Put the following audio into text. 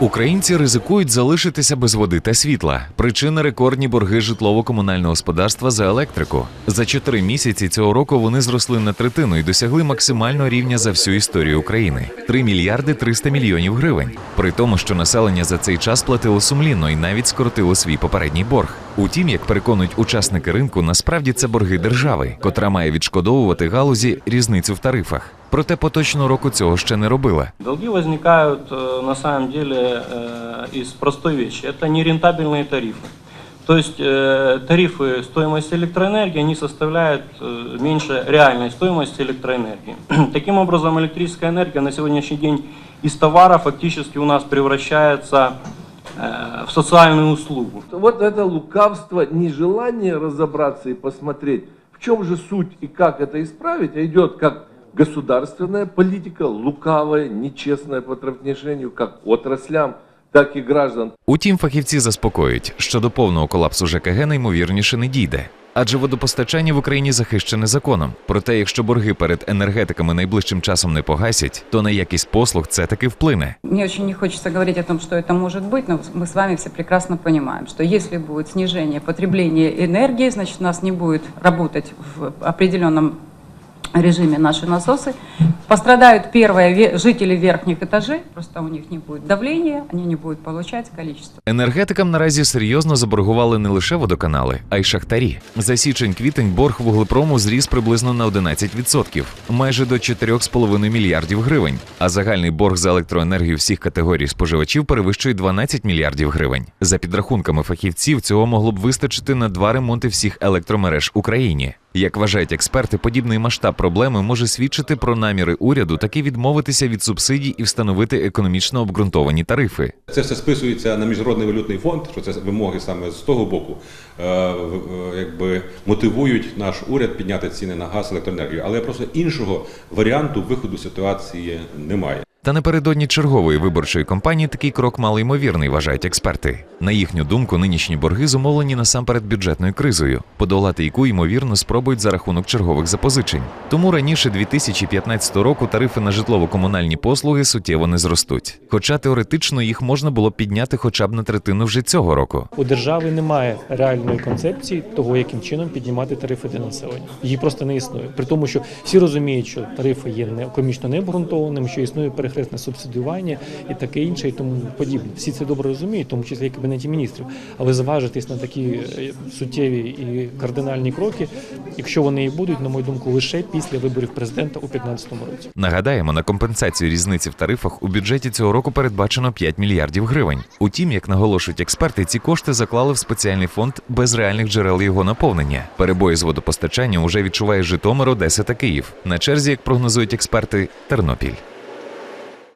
Українці ризикують залишитися без води та світла. Причина рекордні борги житлово-комунального господарства за електрику. За чотири місяці цього року вони зросли на третину і досягли максимального рівня за всю історію України 3 мільярди 300 мільйонів гривень. При тому, що населення за цей час платило сумлінно і навіть скоротило свій попередній борг. Утім, як переконують учасники ринку, насправді це борги держави, котра має відшкодовувати галузі різницю в тарифах. Проте поточного року цього ще не робила. Долги возникают э, на самом деле э, из простой вещи. Это нерентабельные тарифы. То есть э, тарифы стоимости электроэнергии они составляют э, меньше реальной стоимости электроэнергии. Таким образом, электрическая энергия на сегодняшний день из товара фактически у нас превращается э, в социальную услугу. Вот это лукавство, нежелание разобраться и посмотреть, в чем же суть и как это исправить, а идет как государственная политика, лукавая, нечестная по отношению как отраслям, так и граждан. Утім, фахівці заспокоюють, що до повного колапсу ЖКГ наймовірніше не дійде. Адже водопостачання в Україні захищене законом. Проте, якщо борги перед енергетиками найближчим часом не погасять, то на якість послуг це таки вплине. Мне очень не хочется говорить о том, что это может быть, но мы с вами все прекрасно понимаем, что если будет снижение потребления энергии, значит у нас не будет работать в определенном режиме наши насосы. Пострадают первые жители верхних этажей, просто у них не будет давления, они не будут получать количество. Енергетикам наразі серйозно заборгували не лише водоканали, а й шахтарі. За січень-квітень борг вуглепрому зріс приблизно на 11%, майже до 4,5 мільярдів гривень. А загальний борг за електроенергію всіх категорій споживачів перевищує 12 мільярдів гривень. За підрахунками фахівців, цього могло б вистачити на два ремонти всіх електромереж в Україні. Як вважають експерти, подібний масштаб проблеми може свідчити про наміри уряду таки відмовитися від субсидій і встановити економічно обґрунтовані тарифи. Це все списується на міжнародний валютний фонд, що це вимоги саме з того боку, е, в- якби мотивують наш уряд підняти ціни на газ, електроенергію. Але просто іншого варіанту виходу ситуації немає. Та напередодні чергової виборчої кампанії такий крок малоймовірний, вважають експерти. На їхню думку, нинішні борги зумовлені насамперед бюджетною кризою, подолати яку ймовірно спробують за рахунок чергових запозичень. Тому раніше 2015 року тарифи на житлово-комунальні послуги суттєво не зростуть. Хоча теоретично їх можна було підняти хоча б на третину вже цього року. У держави немає реальної концепції того, яким чином піднімати тарифи для населення. Її просто не існує. При тому, що всі розуміють, що тарифи є не економічно необґрунтованими, що існує перехресне субсидіювання і таке інше, і тому подібне. Всі це добре розуміють, тому числі і кабінеті міністрів. Але зважитись на такі е, суттєві і кардинальні кроки, якщо вони і будуть, на мою думку, лише після виборів президента у 2015 році. Нагадаємо, на компенсацію різниці в тарифах у бюджеті цього року передбачено 5 мільярдів гривень. Утім, як наголошують експерти, ці кошти заклали в спеціальний фонд без реальних джерел його наповнення. Перебої з водопостачанням уже відчуває Житомир, Одеса та Київ. На черзі, як прогнозують експерти, Тернопіль.